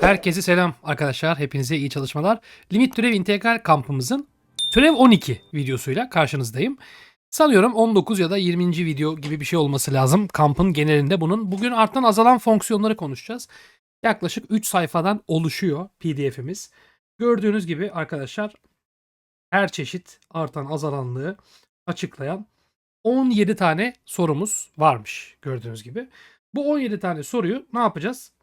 Herkese selam arkadaşlar. Hepinize iyi çalışmalar. Limit türev integral kampımızın türev 12 videosuyla karşınızdayım. Sanıyorum 19 ya da 20. video gibi bir şey olması lazım kampın genelinde bunun. Bugün artan azalan fonksiyonları konuşacağız. Yaklaşık 3 sayfadan oluşuyor pdf'imiz. Gördüğünüz gibi arkadaşlar her çeşit artan azalanlığı açıklayan 17 tane sorumuz varmış gördüğünüz gibi. Bu 17 tane soruyu ne yapacağız?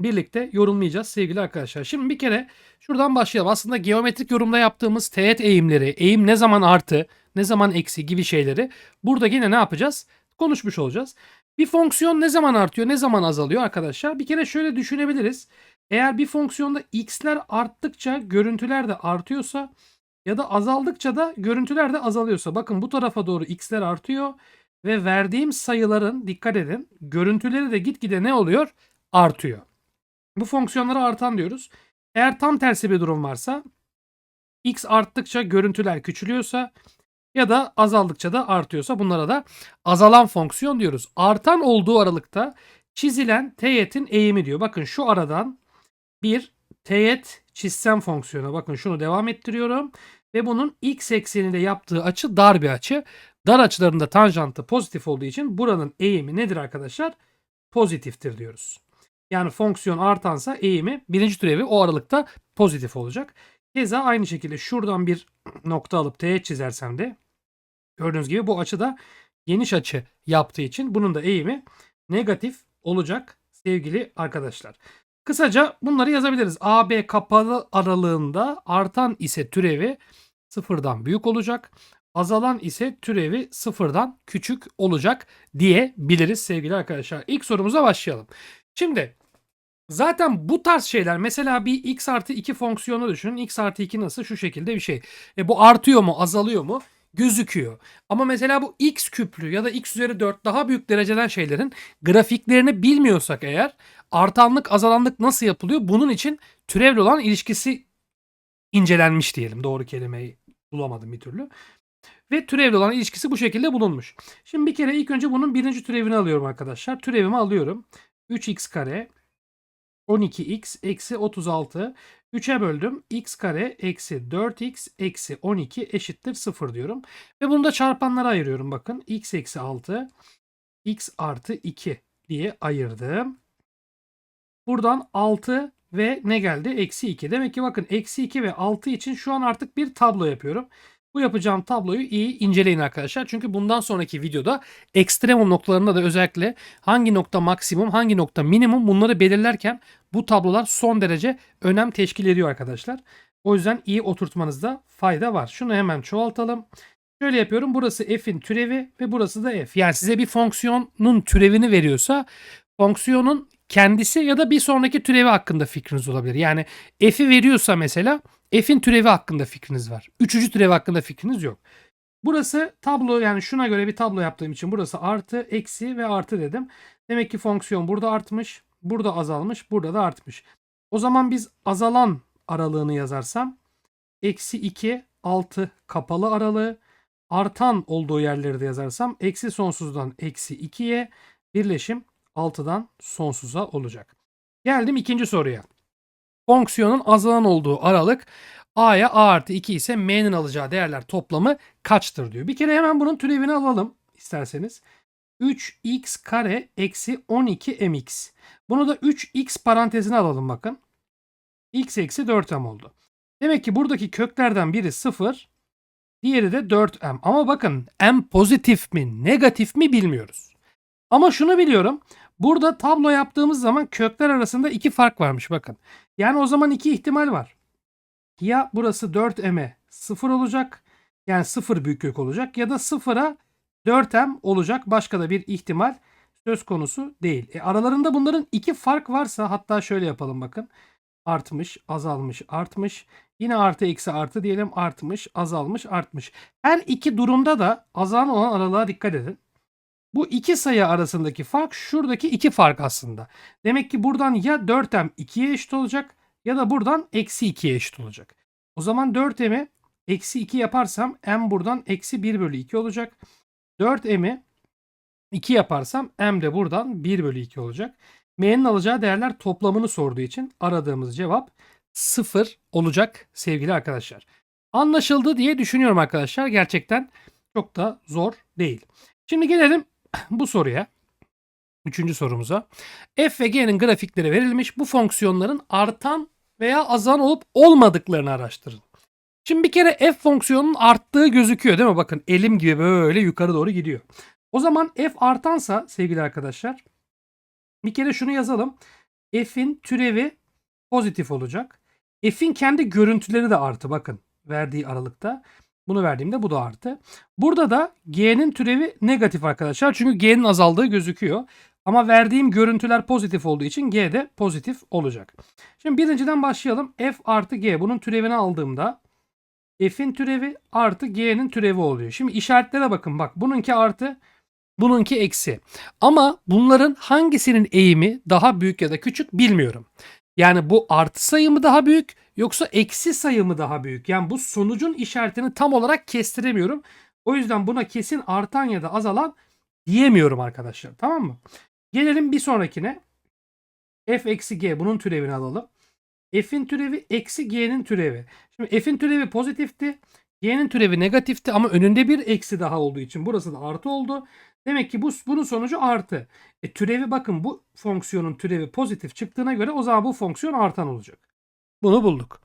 Birlikte yorumlayacağız sevgili arkadaşlar. Şimdi bir kere şuradan başlayalım. Aslında geometrik yorumda yaptığımız teğet eğimleri, eğim ne zaman artı, ne zaman eksi gibi şeyleri burada yine ne yapacağız? Konuşmuş olacağız. Bir fonksiyon ne zaman artıyor, ne zaman azalıyor arkadaşlar? Bir kere şöyle düşünebiliriz. Eğer bir fonksiyonda x'ler arttıkça görüntüler de artıyorsa ya da azaldıkça da görüntüler de azalıyorsa. Bakın bu tarafa doğru x'ler artıyor ve verdiğim sayıların dikkat edin görüntüleri de gitgide ne oluyor? Artıyor. Bu fonksiyonlara artan diyoruz. Eğer tam tersi bir durum varsa x arttıkça görüntüler küçülüyorsa ya da azaldıkça da artıyorsa bunlara da azalan fonksiyon diyoruz. Artan olduğu aralıkta çizilen teğetin eğimi diyor. Bakın şu aradan bir teğet çizsem fonksiyona bakın şunu devam ettiriyorum ve bunun x ekseninde yaptığı açı dar bir açı. Dar açılarında tanjantı pozitif olduğu için buranın eğimi nedir arkadaşlar? Pozitiftir diyoruz. Yani fonksiyon artansa eğimi birinci türevi o aralıkta pozitif olacak. Keza aynı şekilde şuradan bir nokta alıp teğet çizersem de gördüğünüz gibi bu açıda geniş açı yaptığı için bunun da eğimi negatif olacak sevgili arkadaşlar. Kısaca bunları yazabiliriz. AB kapalı aralığında artan ise türevi sıfırdan büyük olacak. Azalan ise türevi sıfırdan küçük olacak diyebiliriz sevgili arkadaşlar. İlk sorumuza başlayalım. Şimdi Zaten bu tarz şeyler mesela bir x artı 2 fonksiyonu düşünün. x artı 2 nasıl? Şu şekilde bir şey. E bu artıyor mu azalıyor mu? Gözüküyor. Ama mesela bu x küplü ya da x üzeri 4 daha büyük dereceden şeylerin grafiklerini bilmiyorsak eğer artanlık azalanlık nasıl yapılıyor? Bunun için türevli olan ilişkisi incelenmiş diyelim. Doğru kelimeyi bulamadım bir türlü. Ve türevli olan ilişkisi bu şekilde bulunmuş. Şimdi bir kere ilk önce bunun birinci türevini alıyorum arkadaşlar. Türevimi alıyorum. 3x kare 12x eksi 36. 3'e böldüm. x kare eksi 4x eksi 12 eşittir 0 diyorum. Ve bunu da çarpanlara ayırıyorum. Bakın x eksi 6 x artı 2 diye ayırdım. Buradan 6 ve ne geldi? Eksi 2. Demek ki bakın eksi 2 ve 6 için şu an artık bir tablo yapıyorum. Bu yapacağım tabloyu iyi inceleyin arkadaşlar. Çünkü bundan sonraki videoda ekstremum noktalarında da özellikle hangi nokta maksimum, hangi nokta minimum bunları belirlerken bu tablolar son derece önem teşkil ediyor arkadaşlar. O yüzden iyi oturtmanızda fayda var. Şunu hemen çoğaltalım. Şöyle yapıyorum. Burası f'in türevi ve burası da f. Yani size bir fonksiyonun türevini veriyorsa fonksiyonun kendisi ya da bir sonraki türevi hakkında fikriniz olabilir. Yani f'i veriyorsa mesela f'in türevi hakkında fikriniz var. Üçüncü türevi hakkında fikriniz yok. Burası tablo yani şuna göre bir tablo yaptığım için burası artı, eksi ve artı dedim. Demek ki fonksiyon burada artmış, burada azalmış, burada da artmış. O zaman biz azalan aralığını yazarsam eksi 2, 6 kapalı aralığı artan olduğu yerleri de yazarsam eksi sonsuzdan eksi 2'ye birleşim 6'dan sonsuza olacak. Geldim ikinci soruya. Fonksiyonun azalan olduğu aralık a'ya a artı 2 ise m'nin alacağı değerler toplamı kaçtır diyor. Bir kere hemen bunun türevini alalım isterseniz. 3x kare eksi 12 mx. Bunu da 3x parantezine alalım bakın. x eksi 4m oldu. Demek ki buradaki köklerden biri 0, diğeri de 4m. Ama bakın m pozitif mi negatif mi bilmiyoruz. Ama şunu biliyorum. Burada tablo yaptığımız zaman kökler arasında iki fark varmış bakın. Yani o zaman iki ihtimal var. Ya burası 4m'e 0 olacak. Yani 0 büyük kök olacak. Ya da 0'a 4m olacak. Başka da bir ihtimal söz konusu değil. E aralarında bunların iki fark varsa hatta şöyle yapalım bakın. Artmış, azalmış, artmış. Yine artı eksi artı diyelim artmış, azalmış, artmış. Her iki durumda da azalan olan aralığa dikkat edin. Bu iki sayı arasındaki fark şuradaki iki fark aslında. Demek ki buradan ya 4m 2'ye eşit olacak ya da buradan eksi 2'ye eşit olacak. O zaman 4m'i eksi 2 yaparsam m buradan eksi 1 bölü 2 olacak. 4m'i 2 yaparsam m de buradan 1 bölü 2 olacak. m'nin alacağı değerler toplamını sorduğu için aradığımız cevap 0 olacak sevgili arkadaşlar. Anlaşıldı diye düşünüyorum arkadaşlar. Gerçekten çok da zor değil. Şimdi gelelim bu soruya. Üçüncü sorumuza. F ve G'nin grafikleri verilmiş. Bu fonksiyonların artan veya azalan olup olmadıklarını araştırın. Şimdi bir kere f fonksiyonunun arttığı gözüküyor değil mi? Bakın elim gibi böyle yukarı doğru gidiyor. O zaman f artansa sevgili arkadaşlar bir kere şunu yazalım. f'in türevi pozitif olacak. f'in kendi görüntüleri de artı bakın verdiği aralıkta. Bunu verdiğimde bu da artı. Burada da g'nin türevi negatif arkadaşlar. Çünkü g'nin azaldığı gözüküyor. Ama verdiğim görüntüler pozitif olduğu için g de pozitif olacak. Şimdi birinciden başlayalım. f artı g bunun türevini aldığımda f'in türevi artı g'nin türevi oluyor. Şimdi işaretlere bakın bak bununki artı bununki eksi. Ama bunların hangisinin eğimi daha büyük ya da küçük bilmiyorum. Yani bu artı sayı mı daha büyük yoksa eksi sayı mı daha büyük? Yani bu sonucun işaretini tam olarak kestiremiyorum. O yüzden buna kesin artan ya da azalan diyemiyorum arkadaşlar. Tamam mı? Gelelim bir sonrakine. f eksi g bunun türevini alalım. f'in türevi eksi g'nin türevi. Şimdi f'in türevi pozitifti. G'nin türevi negatifti ama önünde bir eksi daha olduğu için burası da artı oldu. Demek ki bu bunun sonucu artı. E, türevi bakın bu fonksiyonun türevi pozitif çıktığına göre o zaman bu fonksiyon artan olacak. Bunu bulduk.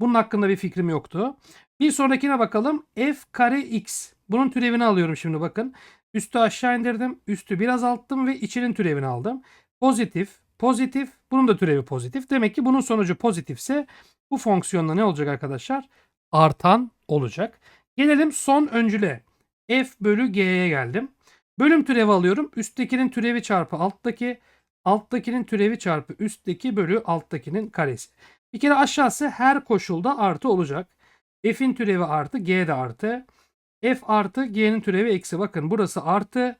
Bunun hakkında bir fikrim yoktu. Bir sonrakine bakalım. f kare x. Bunun türevini alıyorum şimdi bakın. Üstü aşağı indirdim. Üstü biraz azalttım ve içinin türevini aldım. Pozitif, pozitif. Bunun da türevi pozitif. Demek ki bunun sonucu pozitifse bu fonksiyonda ne olacak arkadaşlar? Artan olacak. Gelelim son öncüle. f bölü g'ye geldim. Bölüm türevi alıyorum. Üsttekinin türevi çarpı alttaki. Alttakinin türevi çarpı üstteki bölü alttakinin karesi. Bir kere aşağısı her koşulda artı olacak. F'in türevi artı, G de artı. F artı, G'nin türevi eksi. Bakın burası artı,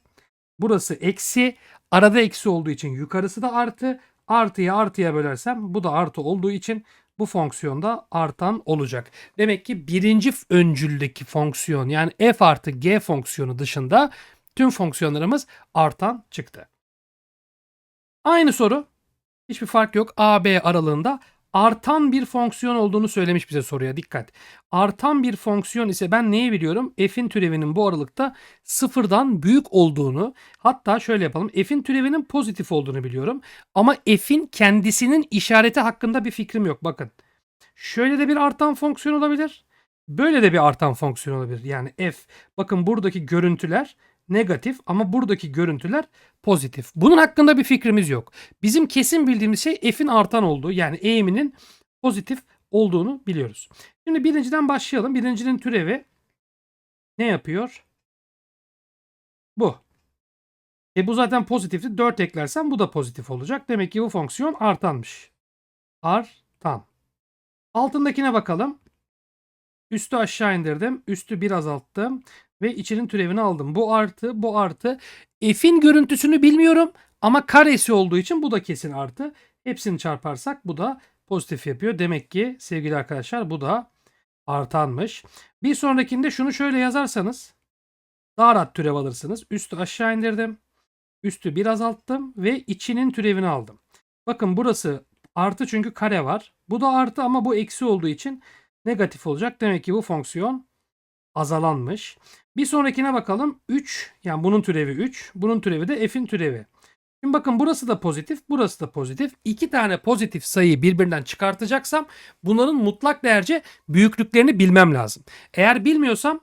burası eksi. Arada eksi olduğu için yukarısı da artı. Artıya artıya bölersem bu da artı olduğu için bu fonksiyonda artan olacak. Demek ki birinci öncüldeki fonksiyon yani f artı g fonksiyonu dışında tüm fonksiyonlarımız artan çıktı. Aynı soru. Hiçbir fark yok. A, B aralığında artan bir fonksiyon olduğunu söylemiş bize soruya. Dikkat. Artan bir fonksiyon ise ben neyi biliyorum? F'in türevinin bu aralıkta sıfırdan büyük olduğunu hatta şöyle yapalım. F'in türevinin pozitif olduğunu biliyorum. Ama F'in kendisinin işareti hakkında bir fikrim yok. Bakın. Şöyle de bir artan fonksiyon olabilir. Böyle de bir artan fonksiyon olabilir. Yani F. Bakın buradaki görüntüler negatif ama buradaki görüntüler pozitif. Bunun hakkında bir fikrimiz yok. Bizim kesin bildiğimiz şey f'in artan olduğu yani eğiminin pozitif olduğunu biliyoruz. Şimdi birinciden başlayalım. Birincinin türevi ne yapıyor? Bu. E bu zaten pozitifti. 4 eklersen bu da pozitif olacak. Demek ki bu fonksiyon artanmış. Artan. Altındakine bakalım. Üstü aşağı indirdim. Üstü bir azalttım ve içinin türevini aldım. Bu artı, bu artı. F'in görüntüsünü bilmiyorum ama karesi olduğu için bu da kesin artı. Hepsini çarparsak bu da pozitif yapıyor. Demek ki sevgili arkadaşlar bu da artanmış. Bir sonrakinde şunu şöyle yazarsanız daha rahat türev alırsınız. Üstü aşağı indirdim. Üstü bir azalttım ve içinin türevini aldım. Bakın burası artı çünkü kare var. Bu da artı ama bu eksi olduğu için negatif olacak. Demek ki bu fonksiyon azalanmış. Bir sonrakine bakalım. 3 yani bunun türevi 3. Bunun türevi de f'in türevi. Şimdi bakın burası da pozitif, burası da pozitif. İki tane pozitif sayıyı birbirinden çıkartacaksam bunların mutlak değerce büyüklüklerini bilmem lazım. Eğer bilmiyorsam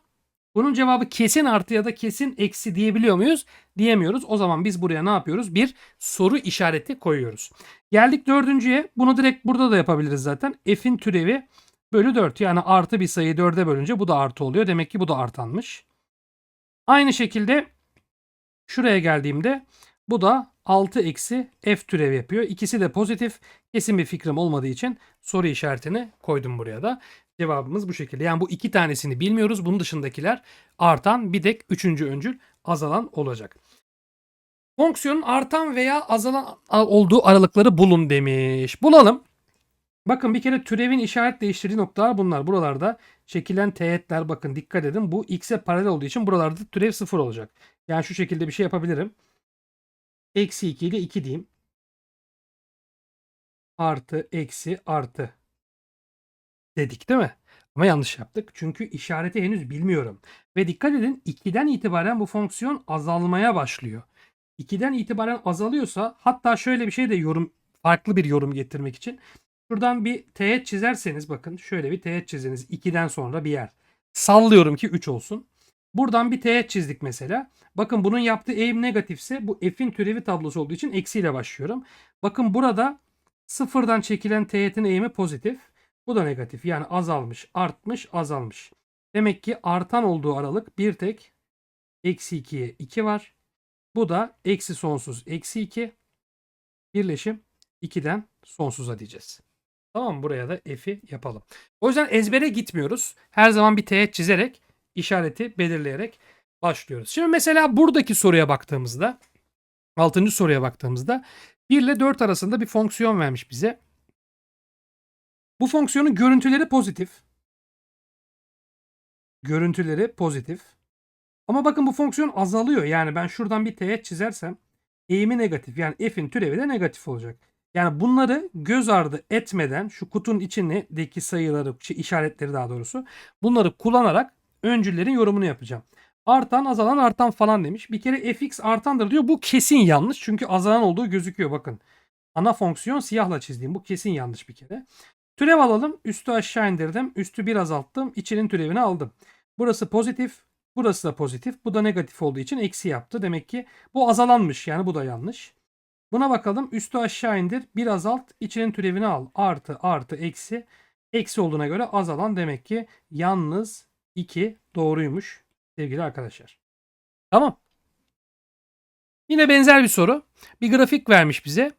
bunun cevabı kesin artı ya da kesin eksi diyebiliyor muyuz? Diyemiyoruz. O zaman biz buraya ne yapıyoruz? Bir soru işareti koyuyoruz. Geldik dördüncüye. Bunu direkt burada da yapabiliriz zaten. F'in türevi bölü 4. Yani artı bir sayıyı 4'e bölünce bu da artı oluyor. Demek ki bu da artanmış. Aynı şekilde şuraya geldiğimde bu da 6 eksi f türevi yapıyor. İkisi de pozitif. Kesin bir fikrim olmadığı için soru işaretini koydum buraya da. Cevabımız bu şekilde. Yani bu iki tanesini bilmiyoruz. Bunun dışındakiler artan bir tek üçüncü öncül azalan olacak. Fonksiyonun artan veya azalan olduğu aralıkları bulun demiş. Bulalım. Bakın bir kere türevin işaret değiştirdiği noktalar bunlar. Buralarda çekilen teğetler bakın dikkat edin. Bu x'e paralel olduğu için buralarda türev sıfır olacak. Yani şu şekilde bir şey yapabilirim. Eksi 2 ile 2 diyeyim. artı eksi artı dedik değil mi? Ama yanlış yaptık. Çünkü işareti henüz bilmiyorum. Ve dikkat edin 2'den itibaren bu fonksiyon azalmaya başlıyor. 2'den itibaren azalıyorsa hatta şöyle bir şey de yorum farklı bir yorum getirmek için şuradan bir teğet çizerseniz bakın şöyle bir teğet çiziniz 2'den sonra bir yer. Sallıyorum ki 3 olsun. Buradan bir teğet çizdik mesela. Bakın bunun yaptığı eğim negatifse bu f'in türevi tablosu olduğu için eksiyle başlıyorum. Bakın burada sıfırdan çekilen teğetin eğimi pozitif. Bu da negatif. Yani azalmış, artmış, azalmış. Demek ki artan olduğu aralık bir tek eksi 2'ye 2 var. Bu da eksi sonsuz eksi 2. Birleşim 2'den sonsuza diyeceğiz. Tamam? Buraya da f'i yapalım. O yüzden ezbere gitmiyoruz. Her zaman bir teğet çizerek, işareti belirleyerek başlıyoruz. Şimdi mesela buradaki soruya baktığımızda, 6. soruya baktığımızda 1 ile 4 arasında bir fonksiyon vermiş bize. Bu fonksiyonun görüntüleri pozitif. Görüntüleri pozitif. Ama bakın bu fonksiyon azalıyor. Yani ben şuradan bir teğet çizersem eğimi negatif. Yani f'in türevi de negatif olacak. Yani bunları göz ardı etmeden şu kutunun içindeki sayıları, şey, işaretleri daha doğrusu bunları kullanarak öncüllerin yorumunu yapacağım. Artan, azalan, artan falan demiş. Bir kere fx artandır diyor. Bu kesin yanlış. Çünkü azalan olduğu gözüküyor bakın. Ana fonksiyon siyahla çizdiğim. Bu kesin yanlış bir kere. Türev alalım. Üstü aşağı indirdim. Üstü bir azalttım. İçinin türevini aldım. Burası pozitif. Burası da pozitif. Bu da negatif olduğu için eksi yaptı. Demek ki bu azalanmış. Yani bu da yanlış. Buna bakalım. Üstü aşağı indir. Bir azalt. içinin türevini al. Artı artı eksi. Eksi olduğuna göre azalan demek ki yalnız 2 doğruymuş sevgili arkadaşlar. Tamam. Yine benzer bir soru. Bir grafik vermiş bize.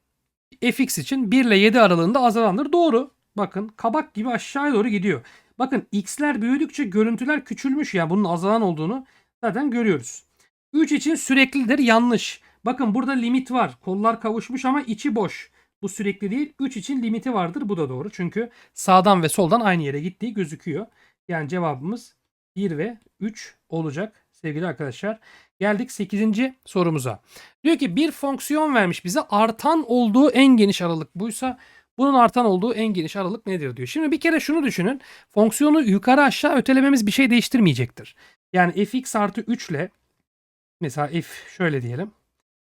fx için 1 ile 7 aralığında azalandır. Doğru. Bakın kabak gibi aşağıya doğru gidiyor. Bakın x'ler büyüdükçe görüntüler küçülmüş ya bunun azalan olduğunu zaten görüyoruz. 3 için süreklidir yanlış. Bakın burada limit var. Kollar kavuşmuş ama içi boş. Bu sürekli değil. 3 için limiti vardır. Bu da doğru. Çünkü sağdan ve soldan aynı yere gittiği gözüküyor. Yani cevabımız 1 ve 3 olacak sevgili arkadaşlar. Geldik 8. sorumuza. Diyor ki bir fonksiyon vermiş bize artan olduğu en geniş aralık buysa bunun artan olduğu en geniş aralık nedir diyor. Şimdi bir kere şunu düşünün. Fonksiyonu yukarı aşağı ötelememiz bir şey değiştirmeyecektir. Yani fx artı 3 ile mesela f şöyle diyelim.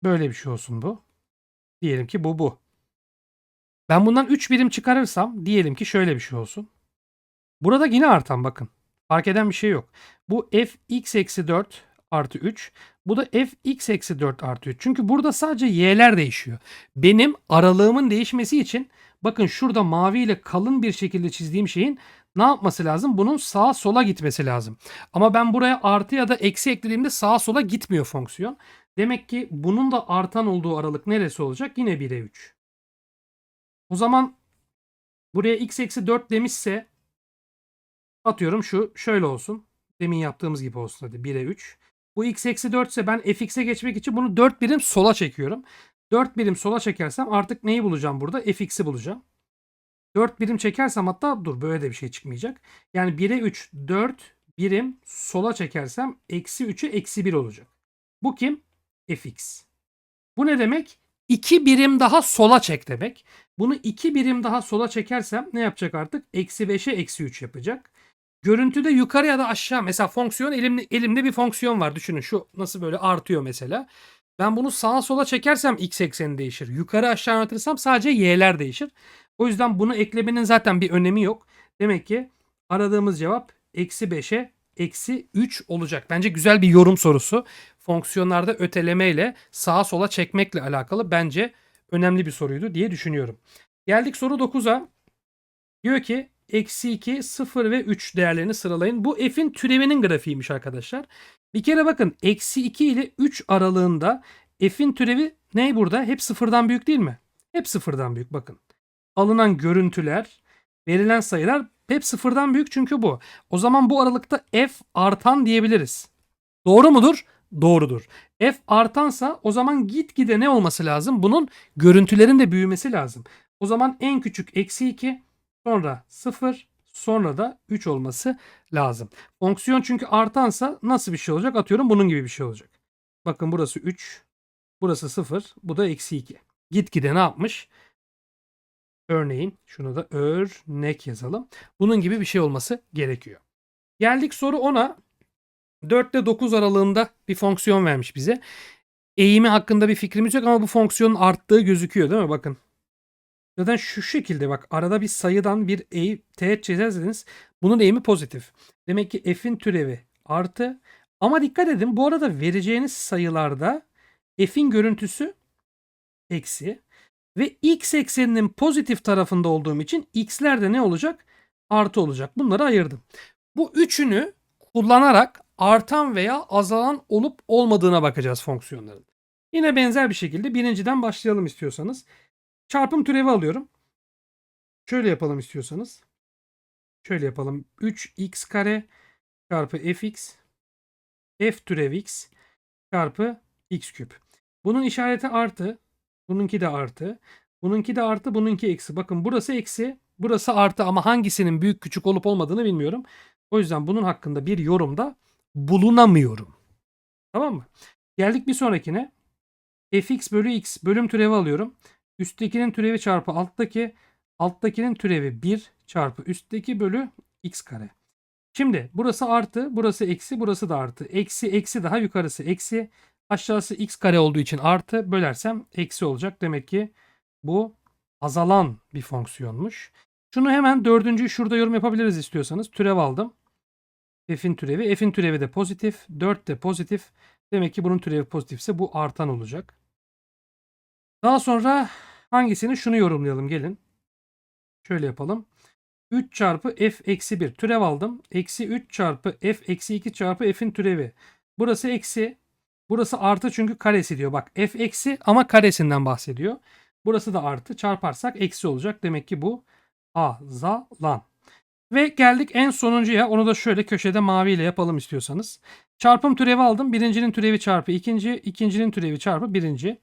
Böyle bir şey olsun bu. Diyelim ki bu bu. Ben bundan 3 birim çıkarırsam diyelim ki şöyle bir şey olsun. Burada yine artan bakın. Fark eden bir şey yok. Bu fx eksi 4 artı 3. Bu da fx eksi 4 artı 3. Çünkü burada sadece y'ler değişiyor. Benim aralığımın değişmesi için bakın şurada mavi ile kalın bir şekilde çizdiğim şeyin ne yapması lazım? Bunun sağa sola gitmesi lazım. Ama ben buraya artı ya da eksi eklediğimde sağa sola gitmiyor fonksiyon. Demek ki bunun da artan olduğu aralık neresi olacak? Yine 1'e 3. O zaman buraya x eksi 4 demişse atıyorum şu şöyle olsun. Demin yaptığımız gibi olsun hadi 1'e 3. Bu x eksi 4 ise ben fx'e geçmek için bunu 4 birim sola çekiyorum. 4 birim sola çekersem artık neyi bulacağım burada? fx'i bulacağım. 4 birim çekersem hatta dur böyle de bir şey çıkmayacak. Yani 1'e 3 4 birim sola çekersem eksi 3'e eksi 1 olacak. Bu kim? Fx. Bu ne demek? 2 birim daha sola çek demek. Bunu 2 birim daha sola çekersem ne yapacak artık? Eksi 5'e eksi 3 yapacak. Görüntüde yukarı ya da aşağı mesela fonksiyon elimde, elimde bir fonksiyon var. Düşünün şu nasıl böyle artıyor mesela. Ben bunu sağa sola çekersem x ekseni değişir. Yukarı aşağı yönetirsem sadece y'ler değişir. O yüzden bunu eklemenin zaten bir önemi yok. Demek ki aradığımız cevap eksi 5'e eksi 3 olacak. Bence güzel bir yorum sorusu. Fonksiyonlarda öteleme ile sağa sola çekmekle alakalı bence önemli bir soruydu diye düşünüyorum. Geldik soru 9'a. Diyor ki eksi 2, 0 ve 3 değerlerini sıralayın. Bu f'in türevinin grafiğiymiş arkadaşlar. Bir kere bakın eksi 2 ile 3 aralığında f'in türevi ne burada? Hep sıfırdan büyük değil mi? Hep sıfırdan büyük bakın. Alınan görüntüler, verilen sayılar hep sıfırdan büyük çünkü bu. O zaman bu aralıkta f artan diyebiliriz. Doğru mudur? Doğrudur. F artansa o zaman gitgide ne olması lazım? Bunun görüntülerin de büyümesi lazım. O zaman en küçük eksi 2 sonra 0 sonra da 3 olması lazım. Fonksiyon çünkü artansa nasıl bir şey olacak? Atıyorum bunun gibi bir şey olacak. Bakın burası 3, burası 0, bu da eksi 2. Gitgide ne yapmış? Örneğin şunu da örnek yazalım. Bunun gibi bir şey olması gerekiyor. Geldik soru 10'a. 4 ile 9 aralığında bir fonksiyon vermiş bize. Eğimi hakkında bir fikrimiz yok ama bu fonksiyonun arttığı gözüküyor değil mi? Bakın. Zaten şu şekilde bak arada bir sayıdan bir eğim teğet çizerseniz bunun eğimi pozitif. Demek ki f'in türevi artı. Ama dikkat edin bu arada vereceğiniz sayılarda f'in görüntüsü eksi ve x ekseninin pozitif tarafında olduğum için x'ler de ne olacak? Artı olacak. Bunları ayırdım. Bu üçünü kullanarak artan veya azalan olup olmadığına bakacağız fonksiyonların. Yine benzer bir şekilde birinciden başlayalım istiyorsanız. Çarpım türevi alıyorum. Şöyle yapalım istiyorsanız. Şöyle yapalım. 3x kare çarpı fx f türev x çarpı x küp. Bunun işareti artı. Bununki de artı. Bununki de artı. Bununki eksi. Bakın burası eksi. Burası artı ama hangisinin büyük küçük olup olmadığını bilmiyorum. O yüzden bunun hakkında bir yorumda bulunamıyorum. Tamam mı? Geldik bir sonrakine. fx bölü x bölüm türevi alıyorum. Üsttekinin türevi çarpı alttaki. Alttakinin türevi 1 çarpı üstteki bölü x kare. Şimdi burası artı, burası eksi, burası da artı. Eksi, eksi daha yukarısı eksi. Aşağısı x kare olduğu için artı. Bölersem eksi olacak. Demek ki bu azalan bir fonksiyonmuş. Şunu hemen dördüncüyü şurada yorum yapabiliriz istiyorsanız. Türev aldım. F'in türevi. F'in türevi de pozitif. 4 de pozitif. Demek ki bunun türevi pozitifse bu artan olacak. Daha sonra hangisini? Şunu yorumlayalım gelin. Şöyle yapalım. 3 çarpı f eksi 1 türev aldım. Eksi 3 çarpı f eksi 2 çarpı f'in türevi. Burası eksi. Burası artı çünkü karesi diyor. Bak f eksi ama karesinden bahsediyor. Burası da artı. Çarparsak eksi olacak. Demek ki bu azalan. Ve geldik en sonuncuya. Onu da şöyle köşede maviyle yapalım istiyorsanız. Çarpım türevi aldım. Birincinin türevi çarpı ikinci. ikincinin türevi çarpı birinci.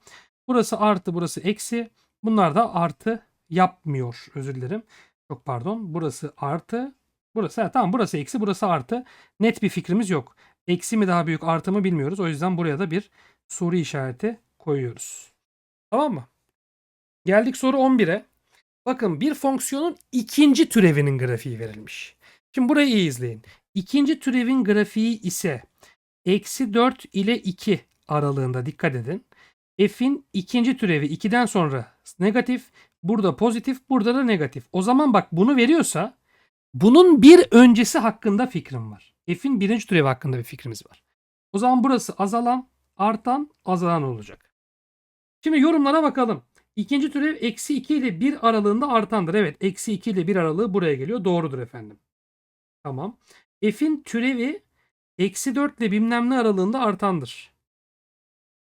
Burası artı burası eksi. Bunlar da artı yapmıyor. Özür dilerim. Çok pardon. Burası artı. Burası ha, tamam burası eksi burası artı. Net bir fikrimiz yok. Eksi mi daha büyük artı mı bilmiyoruz. O yüzden buraya da bir soru işareti koyuyoruz. Tamam mı? Geldik soru 11'e. Bakın bir fonksiyonun ikinci türevinin grafiği verilmiş. Şimdi burayı iyi izleyin. İkinci türevin grafiği ise eksi 4 ile 2 aralığında dikkat edin. F'in ikinci türevi 2'den sonra negatif, burada pozitif, burada da negatif. O zaman bak bunu veriyorsa bunun bir öncesi hakkında fikrim var. F'in birinci türevi hakkında bir fikrimiz var. O zaman burası azalan, artan, azalan olacak. Şimdi yorumlara bakalım. İkinci türev eksi 2 ile 1 aralığında artandır. Evet eksi 2 ile 1 aralığı buraya geliyor. Doğrudur efendim. Tamam. F'in türevi eksi 4 ile bilmem ne aralığında artandır.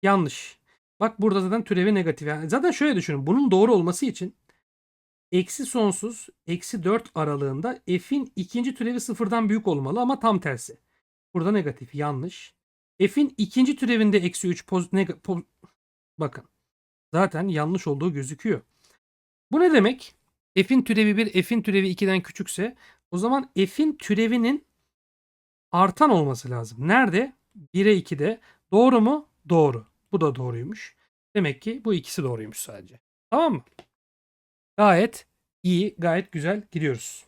Yanlış. Bak burada zaten türevi negatif. Yani zaten şöyle düşünün. Bunun doğru olması için eksi sonsuz eksi 4 aralığında f'in ikinci türevi sıfırdan büyük olmalı ama tam tersi. Burada negatif. Yanlış. F'in ikinci türevinde eksi 3 poz, neg, poz, bakın. Zaten yanlış olduğu gözüküyor. Bu ne demek? F'in türevi 1, F'in türevi 2'den küçükse o zaman F'in türevinin artan olması lazım. Nerede? 1'e 2'de. Doğru mu? Doğru. Bu da doğruymuş. Demek ki bu ikisi doğruymuş sadece. Tamam mı? Gayet iyi, gayet güzel gidiyoruz.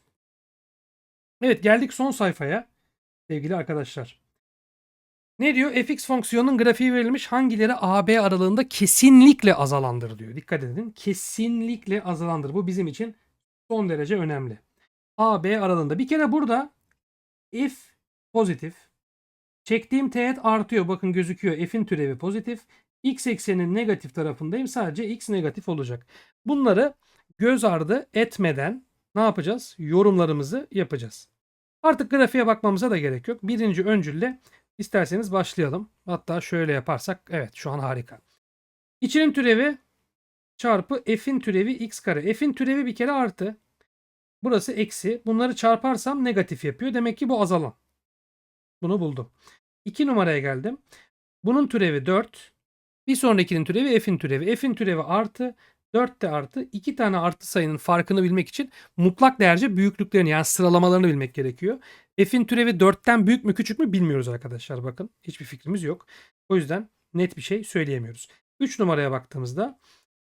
Evet geldik son sayfaya sevgili arkadaşlar. Ne diyor? fx fonksiyonunun grafiği verilmiş hangileri AB aralığında kesinlikle azalandır diyor. Dikkat edin. Kesinlikle azalandır. Bu bizim için son derece önemli. AB aralığında. Bir kere burada f pozitif. Çektiğim teğet artıyor. Bakın gözüküyor. F'in türevi pozitif. X eksenin negatif tarafındayım. Sadece X negatif olacak. Bunları göz ardı etmeden ne yapacağız? Yorumlarımızı yapacağız. Artık grafiğe bakmamıza da gerek yok. Birinci öncülle isterseniz başlayalım. Hatta şöyle yaparsak evet şu an harika. İçinin türevi çarpı f'in türevi x kare. F'in türevi bir kere artı. Burası eksi. Bunları çarparsam negatif yapıyor. Demek ki bu azalan. Bunu buldum. 2 numaraya geldim. Bunun türevi 4. Bir sonrakinin türevi f'in türevi. F'in türevi artı. 4 de artı. 2 tane artı sayının farkını bilmek için mutlak değerce büyüklüklerini yani sıralamalarını bilmek gerekiyor. F'in türevi 4'ten büyük mü küçük mü bilmiyoruz arkadaşlar bakın. Hiçbir fikrimiz yok. O yüzden net bir şey söyleyemiyoruz. 3 numaraya baktığımızda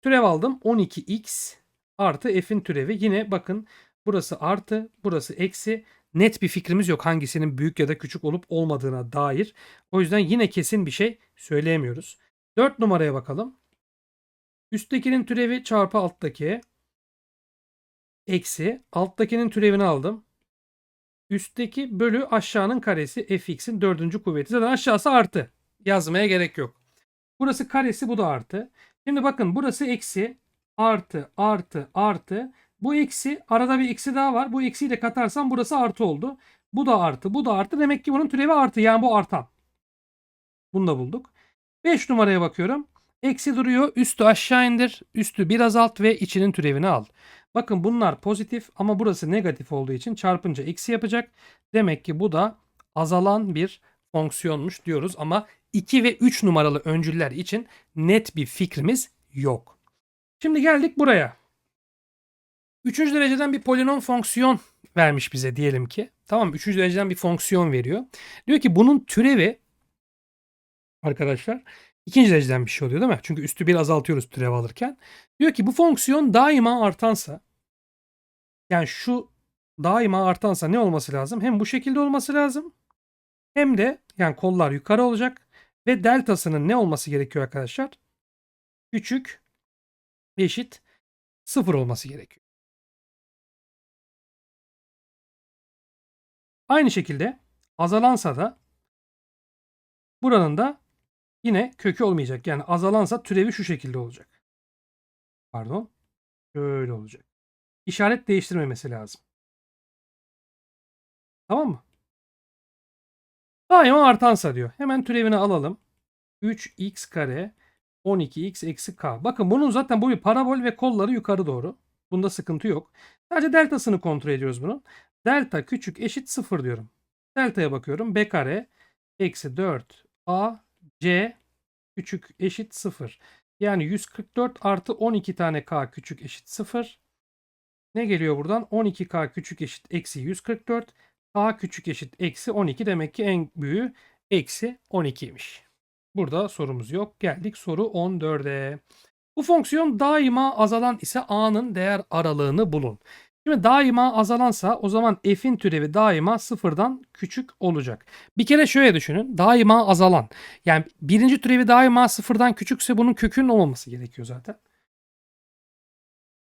türev aldım 12x artı f'in türevi. Yine bakın burası artı burası eksi. Net bir fikrimiz yok hangisinin büyük ya da küçük olup olmadığına dair. O yüzden yine kesin bir şey söyleyemiyoruz. 4 numaraya bakalım. Üsttekinin türevi çarpı alttaki. Eksi. Alttakinin türevini aldım. Üstteki bölü aşağının karesi fx'in dördüncü kuvveti. Zaten aşağısı artı. Yazmaya gerek yok. Burası karesi bu da artı. Şimdi bakın burası eksi. Artı artı artı. Bu eksi arada bir eksi daha var. Bu eksiyi de katarsam burası artı oldu. Bu da artı bu da artı. Demek ki bunun türevi artı. Yani bu artan. Bunu da bulduk. 5 numaraya bakıyorum. Eksi duruyor. Üstü aşağı indir. Üstü biraz alt ve içinin türevini al. Bakın bunlar pozitif ama burası negatif olduğu için çarpınca eksi yapacak. Demek ki bu da azalan bir fonksiyonmuş diyoruz ama 2 ve 3 numaralı öncüller için net bir fikrimiz yok. Şimdi geldik buraya. Üçüncü dereceden bir polinom fonksiyon vermiş bize diyelim ki. Tamam? Üçüncü dereceden bir fonksiyon veriyor. Diyor ki bunun türevi arkadaşlar ikinci dereceden bir şey oluyor değil mi? Çünkü üstü bir azaltıyoruz türev alırken. Diyor ki bu fonksiyon daima artansa yani şu daima artansa ne olması lazım? Hem bu şekilde olması lazım hem de yani kollar yukarı olacak ve deltasının ne olması gerekiyor arkadaşlar? Küçük eşit sıfır olması gerekiyor. Aynı şekilde azalansa da buranın da yine kökü olmayacak. Yani azalansa türevi şu şekilde olacak. Pardon. Şöyle olacak. İşaret değiştirmemesi lazım. Tamam mı? Daima artansa diyor. Hemen türevini alalım. 3x kare 12x eksi k. Bakın bunun zaten bu bir parabol ve kolları yukarı doğru. Bunda sıkıntı yok. Sadece deltasını kontrol ediyoruz bunun. Delta küçük eşit 0 diyorum. Delta'ya bakıyorum. B kare eksi 4 a c küçük eşit 0. Yani 144 artı 12 tane k küçük eşit 0. Ne geliyor buradan? 12k küçük eşit eksi 144. K küçük eşit eksi 12. Demek ki en büyüğü eksi 12'ymiş. Burada sorumuz yok. Geldik soru 14'e. Bu fonksiyon daima azalan ise a'nın değer aralığını bulun. Şimdi daima azalansa o zaman f'in türevi daima sıfırdan küçük olacak. Bir kere şöyle düşünün. Daima azalan. Yani birinci türevi daima sıfırdan küçükse bunun kökünün olmaması gerekiyor zaten.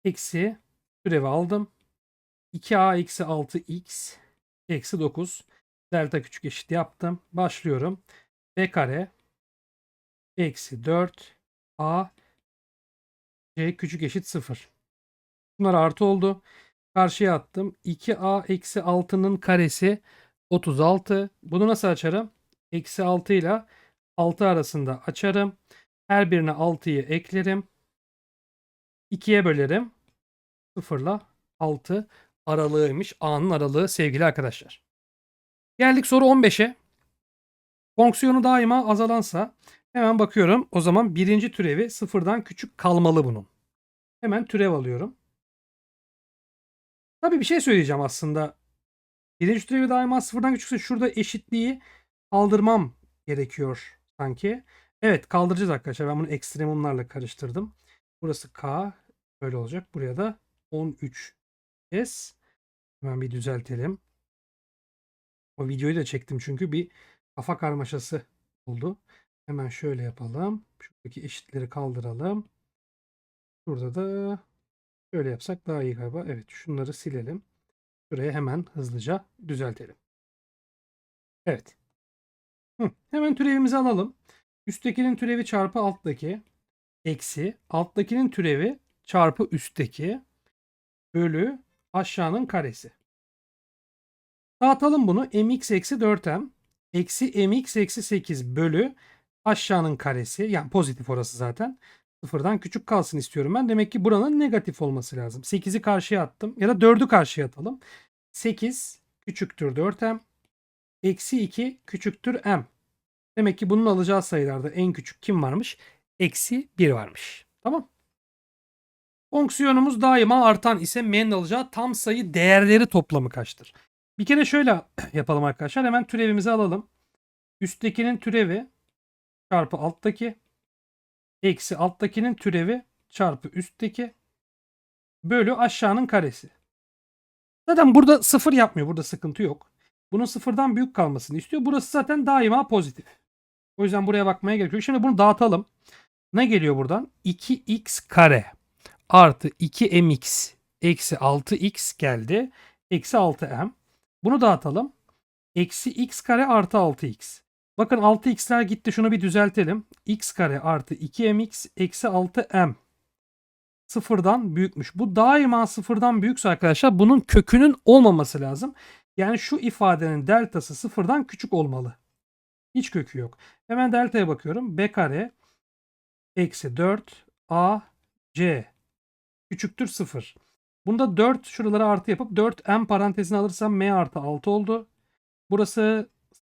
Eksi türevi aldım. 2a eksi 6x eksi 9 delta küçük eşit yaptım. Başlıyorum. b kare eksi 4 a c küçük eşit 0. Bunlar artı oldu. Karşıya attım. 2a eksi 6'nın karesi 36. Bunu nasıl açarım? Eksi 6 ile 6 arasında açarım. Her birine 6'yı eklerim. 2'ye bölerim. 0 ile 6 aralığıymış. A'nın aralığı sevgili arkadaşlar. Geldik soru 15'e. Fonksiyonu daima azalansa hemen bakıyorum. O zaman birinci türevi sıfırdan küçük kalmalı bunun. Hemen türev alıyorum. Tabii bir şey söyleyeceğim aslında. Birinci türevi daima sıfırdan küçükse şurada eşitliği kaldırmam gerekiyor sanki. Evet kaldıracağız arkadaşlar. Ben bunu ekstremumlarla karıştırdım. Burası K. Böyle olacak. Buraya da 13 S. Hemen bir düzeltelim. O videoyu da çektim çünkü bir kafa karmaşası oldu. Hemen şöyle yapalım. Şuradaki eşitleri kaldıralım. Burada da şöyle yapsak daha iyi galiba. Evet şunları silelim. Şuraya hemen hızlıca düzeltelim. Evet. Hı, hemen türevimizi alalım. Üsttekinin türevi çarpı alttaki eksi alttakinin türevi çarpı üstteki bölü aşağının karesi. Dağıtalım bunu. mx eksi 4m eksi mx eksi 8 bölü aşağının karesi. Yani pozitif orası zaten. Sıfırdan küçük kalsın istiyorum ben. Demek ki buranın negatif olması lazım. 8'i karşıya attım. Ya da 4'ü karşıya atalım. 8 küçüktür 4m. Eksi 2 küçüktür m. Demek ki bunun alacağı sayılarda en küçük kim varmış? Eksi 1 varmış. Tamam. Fonksiyonumuz daima artan ise m'nin alacağı tam sayı değerleri toplamı kaçtır? Bir kere şöyle yapalım arkadaşlar. Hemen türevimizi alalım. Üsttekinin türevi çarpı alttaki eksi alttakinin türevi çarpı üstteki bölü aşağının karesi. Zaten burada sıfır yapmıyor. Burada sıkıntı yok. Bunun sıfırdan büyük kalmasını istiyor. Burası zaten daima pozitif. O yüzden buraya bakmaya gerek yok. Şimdi bunu dağıtalım. Ne geliyor buradan? 2x kare artı 2mx eksi 6x geldi. Eksi 6m. Bunu dağıtalım. Eksi x kare artı 6x. Bakın 6x'ler gitti. Şunu bir düzeltelim. x kare artı 2mx eksi 6m. Sıfırdan büyükmüş. Bu daima sıfırdan büyükse arkadaşlar bunun kökünün olmaması lazım. Yani şu ifadenin deltası sıfırdan küçük olmalı. Hiç kökü yok. Hemen deltaya bakıyorum. b kare eksi 4 a c küçüktür 0. Bunda 4 şuraları artı yapıp 4m parantezine alırsam m artı 6 oldu. Burası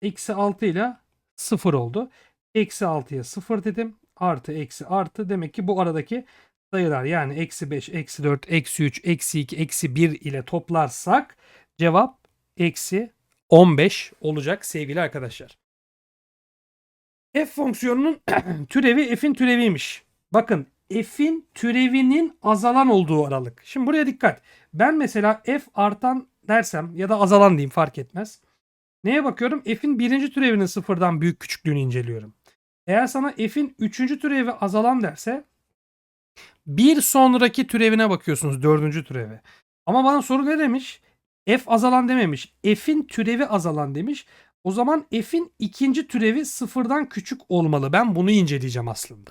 eksi 6 ile 0 oldu. Eksi 6'ya 0 dedim. Artı eksi artı demek ki bu aradaki sayılar yani eksi 5, eksi 4, eksi 3, eksi 2, eksi 1 ile toplarsak cevap eksi 15 olacak sevgili arkadaşlar. F fonksiyonunun türevi f'in türeviymiş. Bakın f'in türevinin azalan olduğu aralık. Şimdi buraya dikkat. Ben mesela f artan dersem ya da azalan diyeyim fark etmez. Neye bakıyorum? F'in birinci türevinin sıfırdan büyük küçüklüğünü inceliyorum. Eğer sana f'in üçüncü türevi azalan derse bir sonraki türevine bakıyorsunuz dördüncü türevi. Ama bana soru ne demiş? F azalan dememiş. F'in türevi azalan demiş. O zaman f'in ikinci türevi sıfırdan küçük olmalı. Ben bunu inceleyeceğim aslında.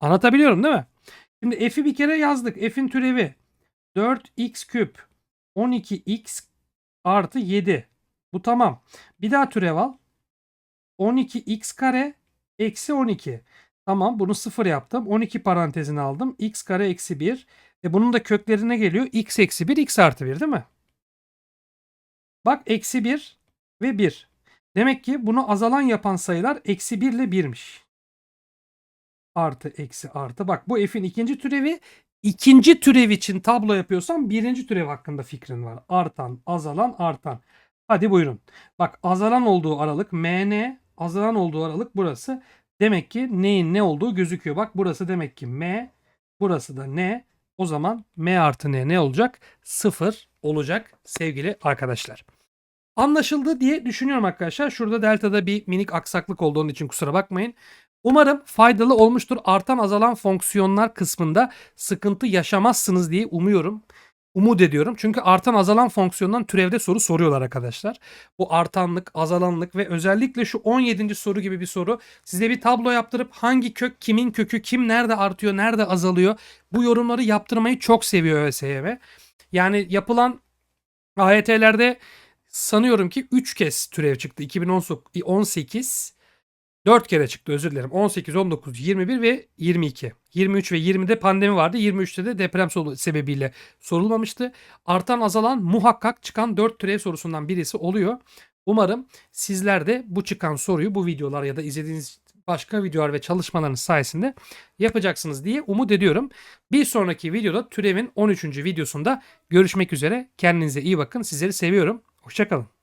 Anlatabiliyorum değil mi? Şimdi f'i bir kere yazdık. F'in türevi 4x küp 12x artı 7. Bu tamam. Bir daha türev al. 12x kare eksi 12. Tamam bunu sıfır yaptım. 12 parantezine aldım. x kare eksi 1. E bunun da köklerine geliyor. x eksi 1 x artı 1 değil mi? Bak eksi 1 ve 1. Demek ki bunu azalan yapan sayılar eksi 1 ile 1'miş. Artı eksi artı. Bak bu f'in ikinci türevi. İkinci türev için tablo yapıyorsam birinci türev hakkında fikrin var. Artan, azalan, artan. Hadi buyurun. Bak azalan olduğu aralık mn, azalan olduğu aralık burası. Demek ki neyin ne olduğu gözüküyor. Bak burası demek ki m, burası da n. O zaman m artı n ne olacak? 0 olacak sevgili arkadaşlar. Anlaşıldı diye düşünüyorum arkadaşlar. Şurada delta'da bir minik aksaklık olduğu için kusura bakmayın. Umarım faydalı olmuştur. Artan azalan fonksiyonlar kısmında sıkıntı yaşamazsınız diye umuyorum. Umut ediyorum. Çünkü artan azalan fonksiyondan türevde soru soruyorlar arkadaşlar. Bu artanlık, azalanlık ve özellikle şu 17. soru gibi bir soru. Size bir tablo yaptırıp hangi kök, kimin kökü, kim nerede artıyor, nerede azalıyor bu yorumları yaptırmayı çok seviyor ÖSYM. Yani yapılan AYT'lerde sanıyorum ki 3 kez türev çıktı. 2018, 4 kere çıktı özür dilerim. 18, 19, 21 ve 22. 23 ve 20'de pandemi vardı. 23'te de deprem sebebiyle sorulmamıştı. Artan azalan muhakkak çıkan 4 türev sorusundan birisi oluyor. Umarım sizler de bu çıkan soruyu bu videolar ya da izlediğiniz başka videolar ve çalışmalarınız sayesinde yapacaksınız diye umut ediyorum. Bir sonraki videoda türevin 13. videosunda görüşmek üzere. Kendinize iyi bakın. Sizleri seviyorum. Hoşçakalın.